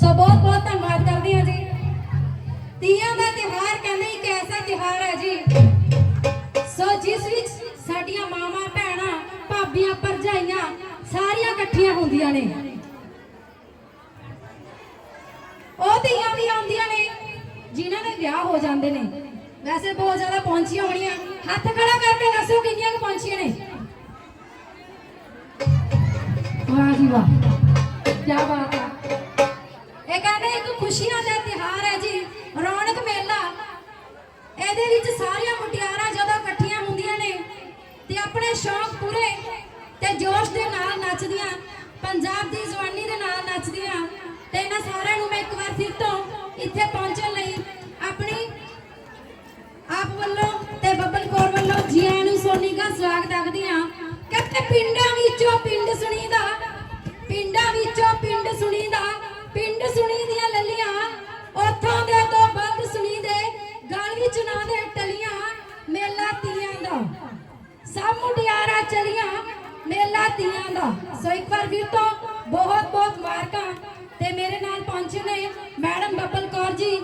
ਸੋ ਬਹੁਤ ਬਹੁਤ ਧੰਨਵਾਦ ਕਰਦੀ ਹਾਂ ਜੀ। ਤੀਆਂ ਦਾ ਤਿਉਹਾਰ ਕਹਿੰਦੇ ਇੱਕ ਐਸਾ ਤਿਉਹਾਰ ਹੈ ਜੀ। ਸੋ ਜਿਸ ਵਿੱਚ ਸਾਡੀਆਂ ਮਾਵਾਂ, ਭੈਣਾਂ, ਭਾਬੀਆਂ, ਭਰਜਾਈਆਂ ਸਾਰੀਆਂ ਇਕੱਠੀਆਂ ਹੁੰਦੀਆਂ ਨੇ। ਉਹ ਧੀਆਂ ਵੀ ਆਉਂਦੀਆਂ ਨੇ, ਜਿਨ੍ਹਾਂ ਦੇ ਵਿਆਹ ਹੋ ਜਾਂਦੇ ਨੇ। ਵੈਸੇ ਬਹੁਤ ਜ਼ਿਆਦਾ ਪਹੁੰਚੀਆਂ ਹੋਣੀਆਂ। ਹੱਥ ਖੜਾ ਕਰਕੇ ਦੱਸੋ ਕਿੰਨੀਆਂ ਕੁ ਪਹੁੰਚੀਆਂ ਨੇ। ਵਾਹ ਜੀ ਵਾਹ। ਕੀ ਬਾਤ ਹੈ ਇਹ ਕਹਿੰਦੇ ਇੱਕ ਖੁਸ਼ੀਆਂ ਦਾ ਤਿਹਾਰ ਹੈ ਜੀ, ਰੌਣਕ ਮੇਲਾ। ਇਹਦੇ ਵਿੱਚ ਸਾਰੀਆਂ ਮੁਟਿਆਰਾਂ ਜਦੋਂ ਇਕੱਠੀਆਂ ਹੁੰਦੀਆਂ ਨੇ ਤੇ ਆਪਣੇ ਸ਼ੌਕ ਪੂਰੇ ਤੇ ਜੋਸ਼ ਦੇ ਨਾਲ ਨੱਚਦੀਆਂ, ਪੰਜਾਬ ਦੀ ਜਵਾਨੀ ਦੇ ਨਾਲ ਨੱਚਦੀਆਂ ਤੇ ਇਹਨਾਂ ਸਾਰਿਆਂ ਨੂੰ ਮੈਂ ਇੱਕ ਵਾਰ ਫਿਰ ਤੋਂ ਇੱਥੇ ਪਹੁੰਚਣ ਲਈ ਆਪਣੀ ਆਪ ਵੱਲੋਂ ਤੇ ਬੱਬਲ ਕੌਰ ਵੱਲੋਂ ਜੀ ਆਇਆਂ ਨੂੰ ਸੋਨੀ ਦਾ ਸਵਾਗਤ ਆਖਦੀ ਹਾਂ। ਪਿੰਡ ਸੁਣੀ ਦੀਆਂ ਲੱਲੀਆਂ, ਉੱਥੋਂ ਦੇ ਤੋਂ ਬੰਦ ਸੁਣੀ ਦੇ, ਗਲ ਵਿੱਚ ਨਾ ਦੇ ਟਲੀਆਂ, ਮੇਲਾ ਤੀਆਂ ਦਾ। ਸਭ ਮੁਟਿਆਰਾਂ ਚਲੀਆਂ, ਮੇਲਾ ਤੀਆਂ ਦਾ। ਸੋ ਇੱਕ ਵਾਰ ਫਿਰ ਤੋਂ ਬਹੁਤ ਬਹੁਤ ਮੁਬਾਰਕਾਂ ਤੇ ਮੇਰੇ ਨਾਲ ਪਹੁੰਚੇ ਨੇ ਮੈਡਮ ਬੱਬਲ ਕੌਰ ਜੀ।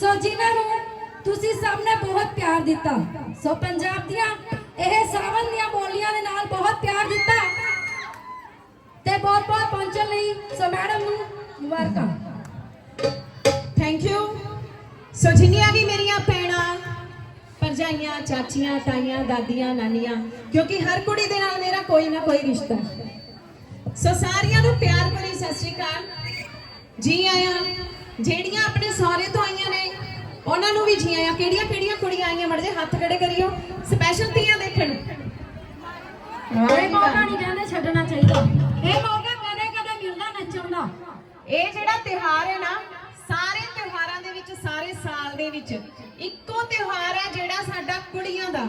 ਸੋ ਜਿਨ੍ਹਾਂ ਨੂੰ ਤੁਸੀਂ ਸਭ ਨੇ ਬਹੁਤ ਪਿਆਰ ਦਿੱਤਾ। ਸੋ ਪੰਜਾਬ ਦੀਆਂ ਇਹ ਸਾਵਨ ਦੀਆਂ ਬੋਲੀਆਂ ਦੇ ਨਾਲ ਬਹੁਤ ਪਿਆਰ ਦਿੱਤਾ ਤੇ ਬਹੁਤ ਬਹੁਤ ਪਹੁੰਚਣ ਲਈ ਸੋ ਮੈਡਮ ਨੂੰ ਮੁਬਾਰਕਾਂ। ਥੈਂਕ ਯੂ ਸੋ ਜਿੰਨੀਆਂ ਵੀ ਮੇਰੀਆਂ ਭੈਣਾਂ ਭਰਜਾਈਆਂ ਚਾਚੀਆਂ ਤਾਈਆਂ ਦਾਦੀਆਂ ਨਾਨੀਆਂ ਕਿਉਂਕਿ ਹਰ ਕੁੜੀ ਦੇ ਨਾਲ ਮੇਰਾ ਕੋਈ ਨਾ ਕੋਈ ਰਿਸ਼ਤਾ ਹੈ। ਸੋ ਸਾਰਿਆਂ ਨੂੰ ਪਿਆਰ ਭਰੀ ਸਤਿ ਸ਼੍ਰੀ ਅਕਾਲ। ਜੀ ਆਇਆਂ ਜਿਹੜੀਆਂ ਆਪਣੇ ਸਹੁਰੇ ਤੋਂ ਆਈਆਂ ਨੇ ਉਹਨਾਂ ਨੂੰ ਵੀ ਜੀ ਆਇਆਂ। ਕਿਹੜੀਆਂ ਕਿਹੜੀਆਂ ਕੁੜੀਆਂ ਆਈਆਂ? ਮੜ ਜੇ ਹੱਥ ਖੜੇ ਕਰਿਓ। ਸਪੈਸ਼ਲ ਤੀਆਂ ਦੇਖਣ। ਇਹ ਮੌਕਾ ਨਹੀਂ ਕਹਿੰਦੇ ਛੱਡਣਾ ਚਾਹੀਦਾ। ਇਹ ਮੌਕਾ ਕਦੇ ਕਦੇ ਮਿਲਦਾ ਨੱਚਣ ਦਾ। ਇਹ ਜਿਹੜਾ ਤਿਉਹਾਰ ਹੈ ਨਾ ਸਾਰੇ ਤਿਉਹਾਰਾਂ ਦੇ ਵਿੱਚ, ਸਾਰੇ ਸਾਲ ਦੇ ਵਿੱਚ ਇੱਕੋ ਤਿਉਹਾਰ ਹੈ ਜਿਹੜਾ ਸਾਡਾ ਕੁੜੀਆਂ ਦਾ।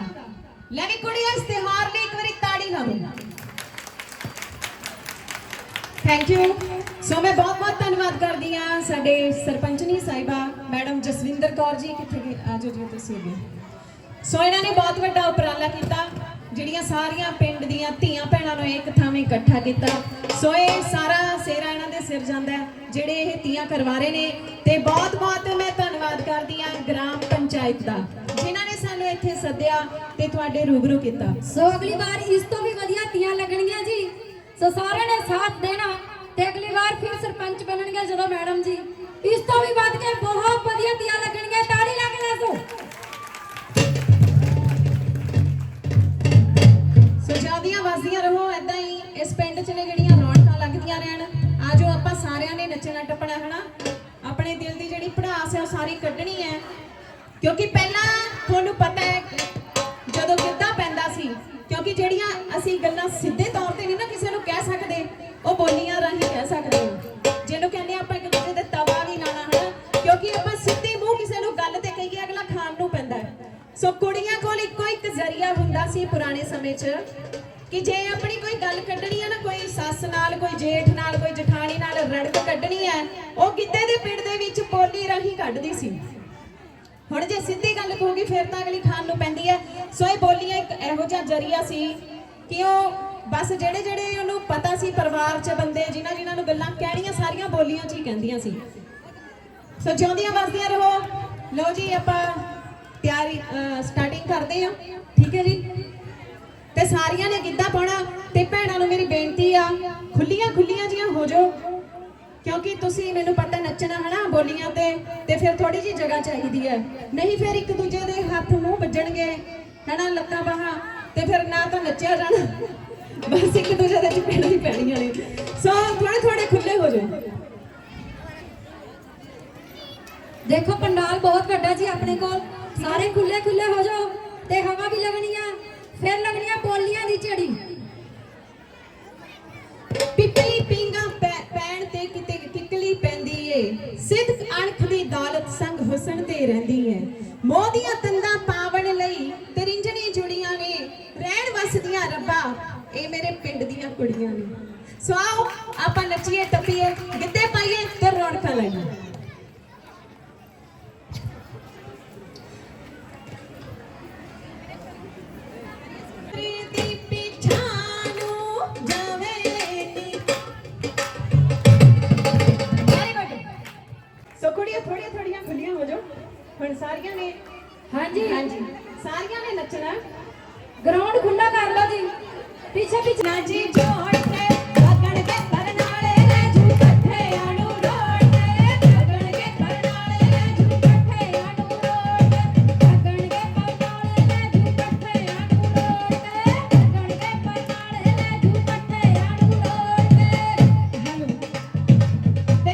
ਲੈ ਵੀ ਕੁੜੀਆਂ, ਇਸ ਤਿਉਹਾਰ ਲਈ ਇੱਕ ਵਾਰੀ ਤਾੜੀ ਲਾ ਦਿਓ ਥੈਂਕ ਯੂ ਸੋ ਮੈਂ ਬਹੁਤ ਬਹੁਤ ਧੰਨਵਾਦ ਕਰਦੀ ਹਾਂ ਸਾਡੇ ਸਰਪੰਚਨੀ ਸਾਹਿਬਾ, ਮੈਡਮ ਜਸਵਿੰਦਰ ਕੌਰ ਜੀ, ਕਿੱਥੇ ਆਜੋ ਜੀ, ਤੁਸੀਂ ਅੱਗੇ। ਸੋ ਇਹਨਾਂ ਨੇ ਬਹੁਤ ਵੱਡਾ ਉਪਰਾਲਾ ਕੀਤਾ। ਜਿਹੜੀਆਂ ਸਾਰੀਆਂ ਪਿੰਡ ਦੀਆਂ ਧੀਆਂ ਭੈਣਾਂ ਨੂੰ ਇੱਕ ਥਾਵੇਂ ਇਕੱਠਾ ਕੀਤਾ। ਸੋ ਇਹ ਸਾਰਾ ਸੇਰਾ ਇਹਨਾਂ ਦੇ ਸਿਰ ਜਾਂਦਾ ਜਿਹੜੇ ਇਹ ਧੀਆਂ ਕਰਵਾ ਰਹੇ ਨੇ। ਤੇ ਬਹੁਤ ਬਹੁਤ ਮੈਂ ਧੰਨਵਾਦ ਕਰਦੀ ਹਾਂ ਗ੍ਰਾਮ ਪੰਚਾਇਤ ਦਾ, ਜਿਨ੍ਹਾਂ ਨੇ ਸਾਨੂੰ ਇੱਥੇ ਸੱਦਿਆ ਤੇ ਤੁਹਾਡੇ ਰੂਬਰੂ ਕੀਤਾ। ਸੋ ਅਗਲੀ ਵਾਰ ਇਸ ਤੋਂ ਵੀ ਵਧੀਆ ਤੀਆਂ ਲੱਗਣਗੀਆਂ ਜੀ। ਸੋ ਸਾਰਿਆਂ ਨੇ ਸਾਥ ਦੇਣਾ ਤੇ ਅਗਲੀ ਵਾਰ ਫਿਰ ਸਰਪੰਚ ਬਣਨਗੇ ਜਦੋਂ ਮੈਡਮ ਜੀ। ਸੀ ਪੁਰਾਣੇ ਸਮੇਂ 'ਚ, ਕਿ ਜੇ ਆਪਣੀ ਕੋਈ ਗੱਲ ਕੱਢਣੀ ਹੈ ਨਾ, ਕੋਈ ਸੱਸ ਨਾਲ, ਕੋਈ ਜੇਠ ਨਾਲ, ਕੋਈ ਜਠਾਣੀ ਨਾਲ ਰੜਕ ਕੱਢਣੀ ਹੈ ਉਹ ਗਿੱਧੇ ਦੇ ਪਿੰਡ ਦੇ ਵਿੱਚ ਬੋਲੀ ਰਾਹੀਂ ਕੱਢਦੀ ਸੀ। ਹੁਣ ਜੇ ਸਿੱਧੀ ਗੱਲ ਕਹੂਗੀ, ਫਿਰ ਤਾਂ ਅਗਲੀ ਖਾਨ ਨੂੰ ਪੈਂਦੀ ਹੈ ਸੋ ਇਹ ਬੋਲੀਆਂ ਇੱਕ ਇਹੋ ਜਿਹਾ ਜਰੀਆ ਸੀ ਕਿ ਉਹ ਬਸ ਜਿਹੜੇ ਜਿਹੜੇ ਉਹਨੂੰ ਪਤਾ ਸੀ ਪਰਿਵਾਰ 'ਚ ਬੰਦੇ, ਜਿਨ੍ਹਾਂ ਜਿਨ੍ਹਾਂ ਨੂੰ ਗੱਲਾਂ ਕਹਿਣੀਆਂ, ਸਾਰੀਆਂ ਬੋਲੀਆਂ 'ਚ ਹੀ ਕਹਿੰਦੀਆਂ ਸੀ। ਸੋ ਜਿਉਂਦੀਆਂ ਵਸਦੀਆਂ ਰਹੋ। ਲਓ ਜੀ, ਆਪਾਂ ਤਿਆਰੀ ਸਟਾਰਟਿੰਗ ਕਰਦੇ ਹਾਂ। ਠੀਕ ਹੈ ਜੀ? ਤੇ ਸਾਰੀਆਂ ਨੇ ਗਿੱਧਾ ਪਾਉਣਾ ਤੇ ਭੈਣਾਂ ਨੂੰ ਮੇਰੀ ਬੇਨਤੀ ਆ, ਖੁੱਲੀਆਂ ਖੁੱਲੀਆਂ ਜੀਆਂ ਹੋ ਜਾਓ। ਕਿਉਂਕਿ ਤੁਸੀਂ ਮੈਨੂੰ ਪਤਾ ਨੱਚਣਾ ਹਨਾ ਬੋਲੀਆਂ ਤੇ ਤੇ ਫਿਰ ਥੋੜੀ ਜੀ ਜਗ੍ਹਾ ਚਾਹੀਦੀ ਹੈ। ਨਹੀਂ ਫਿਰ ਇੱਕ ਦੂਜੇ ਦੇ ਹੱਥ ਮੂੰਹ ਵੱਜਣਗੇ, ਹਨਾ ਲੱਤਾਂ ਬਾਹਾਂ, ਤੇ ਫਿਰ ਨਾ ਤਾਂ ਨੱਚਿਆ ਜਾਣਾ। ਬਸ ਇੱਕ ਦੂਜੇ ਦੇ ਚਪੇੜਾਂ ਹੀ ਪੈਣੀਆਂ ਨੇ। ਸੋ ਥੋੜੇ ਥੋੜੇ ਖੁੱਲੇ ਹੋ ਜਾਓ। ਦੇਖੋ ਪੰਡਾਲ ਬਹੁਤ ਵੱਡਾ ਜੀ ਆਪਣੇ ਕੋਲ। ਸਾਰੇ ਖੁੱਲੇ ਖੁੱਲੇ ਹੋ ਜਾਓ, ਤੇ ਹਵਾ ਵੀ ਲੱਗਣੀ ਆ। ਫਿਰ ਲੱਗਣੀਆਂ ਬੋਲੀਆਂ ਦੀ ਝੜੀ। ਪਿੱਪਲੀ ਪਿੰਗਾ ਪੈਣ ਤੇ ਕਿਤੇ ਕਿਕਲੀ ਪੈਂਦੀ ਏ। ਸਿੱਧ ਅਣਖ ਦੀ ਦੌਲਤ ਸੰਗ ਹੁਸਨ ਤੇ ਰਹਿੰਦੀ ਏ। ਮੋਹ ਦੀਆਂ ਤੰਦਾਂ ਪਾਵਣ ਲਈ ਤਰਿੰਜਣੀ ਜੁੜੀਆਂ ਨੇ। ਰਹਿਣ ਵਸਦੀਆਂ ਰੱਬਾ, ਇਹ ਮੇਰੇ ਪਿੰਡ ਦੀਆਂ ਕੁੜੀਆਂ ਨੇ। ਸੋ ਆਓ ਆਪਾਂ ਨੱਚੀਏ, ਟੱਪੀਏ, ਗਿੱਧੇ ਪਾਈਏ ਤੇ ਰੌਣਕਾਂ ਲਾਈਏ। ਜੀ ਹਾਂਜੀ। ਸਾਰੀਆਂ ਨੇ ਨੱਚਣਾ ਗਰਾਊਂਡ ਖੁੱਲਾ ਕਰ ਲਓ ਜੀ। ਪਿੱਛੇ ਪਿੱਛੇ ਨਾ ਜੀ ਜੋੜ ਤੇ ਲਗਣ ਦੇ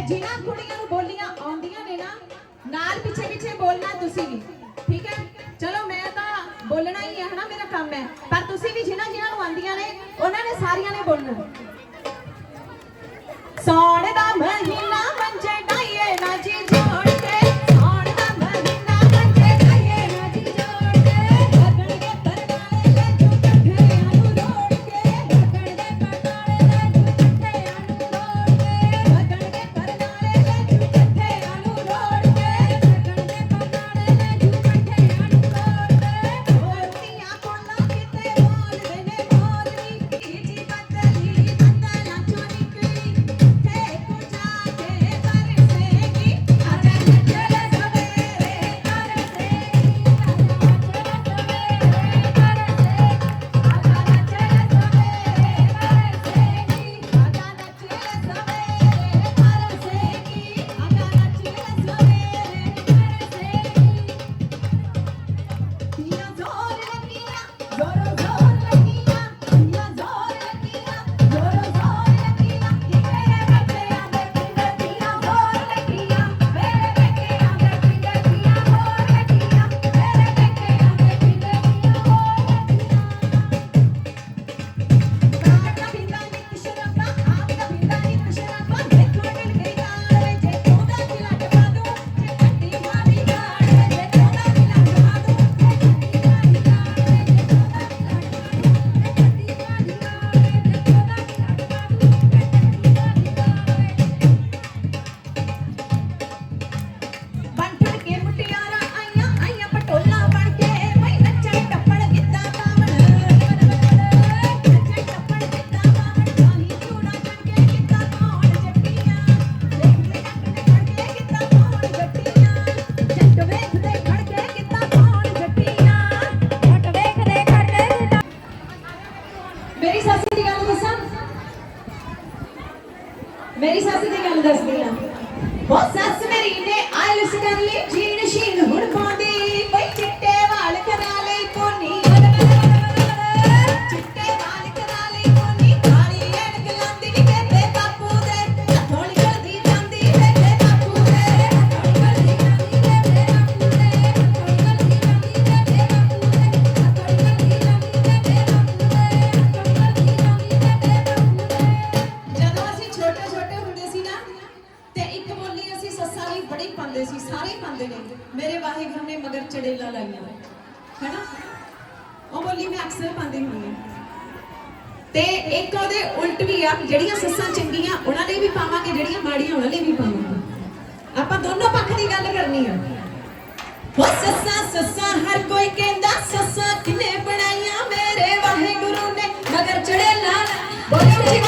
ਜਿਨ੍ਹਾਂ ਕੁੜੀਆਂ ਨੂੰ ਬੋਲੀਆਂ ਆਉਂਦੀਆਂ ਨੇ ਨਾ, ਨਾਲ ਪਿੱਛੇ ਪਿੱਛੇ ਬੋਲਣਾ ਤੁਸੀਂ ਵੀ। ਕੰਮ ਹੈ। ਪਰ ਤੁਸੀਂ ਵੀ ਜਿਨ੍ਹਾਂ ਜਿਨ੍ਹਾਂ ਨੂੰ ਆਉਂਦੀਆਂ ਨੇ, ਉਹਨਾਂ ਨੇ ਸਾਰੀਆਂ ਨੇ ਬੋਲਣਾ। ਸੌਣ ਦਾ ਮਹੀਨਾ ਪਾਈਆਂ। ਹੈਨਾ? ਉਹ ਬੋਲੀ ਮੈਂ ਅਕਸਰ ਪਾਉਂਦੀ ਹੁੰਦੀ ਤੇ ਇੱਕ ਉਹਦੇ ਉਲਟ ਵੀ ਆ, ਜਿਹੜੀਆਂ ਸੱਸਾਂ ਚੰਗੀਆਂ, ਉਹਨਾਂ ਲਈ ਵੀ ਪਾਵਾਂਗੇ, ਜਿਹੜੀਆਂ ਮਾੜੀਆਂ, ਉਹਨਾਂ ਲਈ ਵੀ ਪਾਵਾਂਗੇ। ਆਪਾਂ ਦੋਨੋਂ ਪੱਖ ਦੀ ਗੱਲ ਕਰਨੀ ਆ। ਉਹ ਸੱਸਾਂ ਸੱਸਾਂ, ਹਰ ਕੋਈ ਕਹਿੰਦਾ, ਸੱਸਾਂ ਕਿਨੇ ਬਣਾਈਆਂ ਮੇਰੇ ਵਾਹਿਗੁਰੂ ਨੇ। ਮਗਰ ਚੜੇ ਲਾਲ, ਬੋਲੇ ਜੀ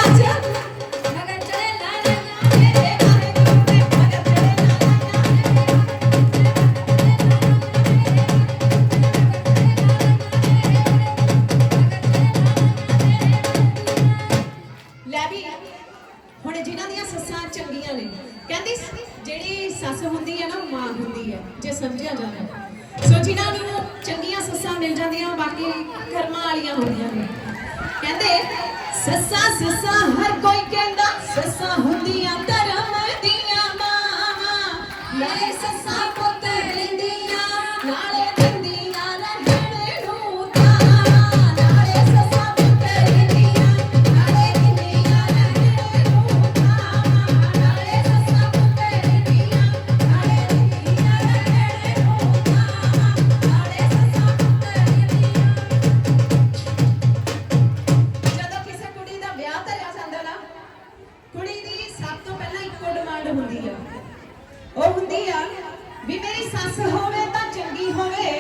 ਨਾਲੇ ਸੱਸਾਂ ਪੁੱਤ ਲੈਂਦੀਆਂ ਨਾਲੇ ਕੁੜੀ ਦੀ ਸਭ ਤੋਂ ਪਹਿਲਾਂ ਇੱਕੋ ਡਿਮਾਂਡ ਹੁੰਦੀ ਆ। ਉਹ ਹੁੰਦੀ ਆ ਵੀ ਮੇਰੀ ਸੱਸ ਹੋਵੇ ਤਾਂ ਚੰਗੀ ਹੋਵੇ,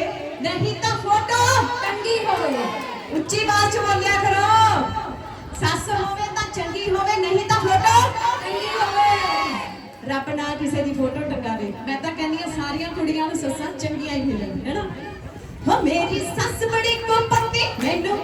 ਨਹੀਂ ਤਾਂ ਫੋਟੋ ਟੰਗੀ ਹੋਵੇ। ਉੱਚੀ ਬਾਤ ਚ ਬੋਲਿਆ ਕਰੋ। ਸੱਸ ਹੋਵੇ ਤਾਂ ਚੰਗੀ ਹੋਵੇ, ਨਹੀਂ ਤਾਂ ਫੋਟੋ ਟੰਗੀ ਹੋਵੇ। ਰੱਬ ਨਾ ਕਿਸੇ ਦੀ ਫੋਟੋ ਟੰਗਾਵੇ। ਮੈਂ ਤਾਂ ਕਹਿੰਦੀ ਆ ਸਾਰੀਆਂ ਕੁੜੀਆਂ ਨੂੰ ਸੱਸਾਂ ਚੰਗੀਆਂ ਹੀ ਮਿਲਣ ਹੈਨਾ ਹੋ, ਮੇਰੀ ਸੱਸ ਬੜੀ ਕੋਪਤੀ ਮੈਨੂੰ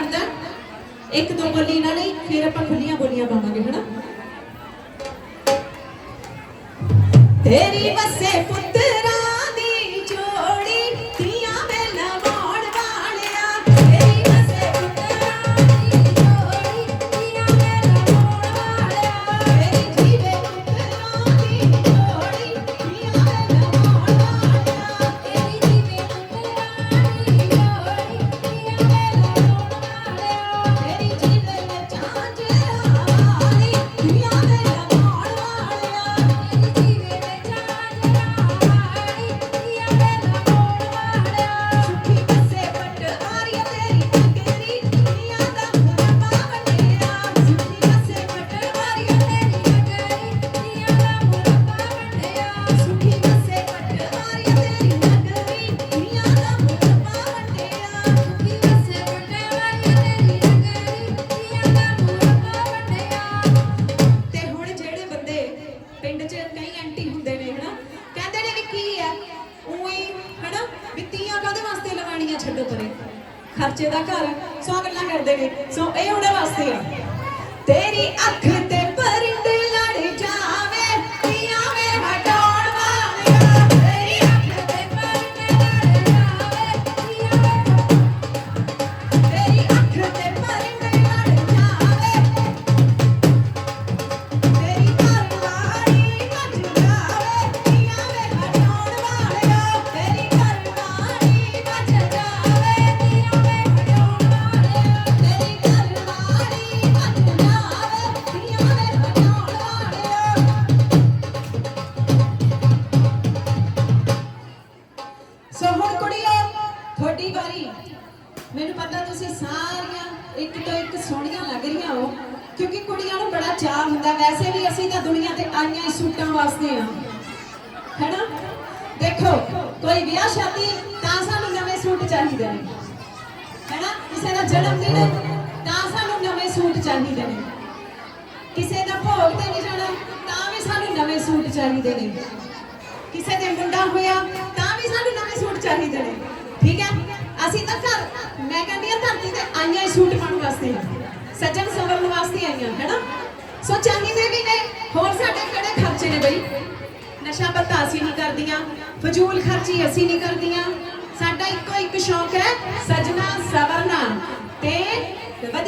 ਛੱਡ ਇੱਕ ਦੋ ਬੋਲੀ ਇਹਨਾਂ ਲਈ, ਫਿਰ ਆਪਾਂ ਖੁੱਲੀਆਂ ਬੋਲੀਆਂ ਪਾਵਾਂਗੇ, ਹਨਾ? ਤੇਰੀ ਵਸੇ ਪੁੱਤ ਸੂਟਾਂ ਵਾਸਤੇ ਆ। ਹੈਨਾ? ਦੇਖੋ, ਕੋਈ ਵਿਆਹ ਸ਼ਾਦੀ, ਤਾਂ ਸਾਨੂੰ ਨਵੇਂ ਸੂਟ ਚਾਹੀਦੇ ਨੇ। ਹੈਨਾ? ਕਿਸੇ ਦਾ ਜਨਮ ਦਿਨ, ਤਾਂ ਸਾਨੂੰ ਨਵੇਂ ਸੂਟ ਚਾਹੀਦੇ ਨੇ। ਕਿਸੇ ਦਾ ਭੋਗ ਤੇ ਨਹੀਂ ਜਾਣਾ, ਤਾਂ ਵੀ ਸਾਨੂੰ ਨਵੇਂ ਸੂਟ ਚਾਹੀਦੇ ਨੇ। ਕਿਸੇ ਦੇ ਮੁੰਡਾ ਹੋਇਆ, ਤਾਂ ਵੀ ਸਾਨੂੰ ਨਵੇਂ ਸੂਟ ਚਾਹੀਦੇ ਨੇ। ਠੀਕ ਹੈ? ਅਸੀਂ ਤਾਂ ਘਰ, ਮੈਂ ਕਹਿੰਦੀ ਆ ਧਰਤੀ ਤੇ ਆਈਆਂ ਸੂਟ ਪਾਉਣ ਵਾਸਤੇ ਸੱਜਣ ਸਵਰਨ ਵਾਸਤੇ ਆਈਆਂ, ਹੈਨਾ? ਸੋ ਚਾਹੀਦੇ ਵੀ ਨੇ। ਹੋਰ ਸਾਡੇ ਕਿਹੜੇ ਖਰਚੇ ਨੇ ਬਈ? ਨਸ਼ਾ ਪਤਾ ਅਸੀਂ ਨਹੀਂ ਕਰਦੀਆਂ, ਫਜ਼ੂਲ ਖਰਚੀ ਅਸੀਂ ਨਹੀਂ ਕਰਦੀਆਂ। ਸਾਡਾ ਇੱਕੋ ਇੱਕ ਸ਼ੌਕ ਹੈ, ਸਜਣਾ ਸਵਰਨਾ ਤੇ ਵਧੀਆ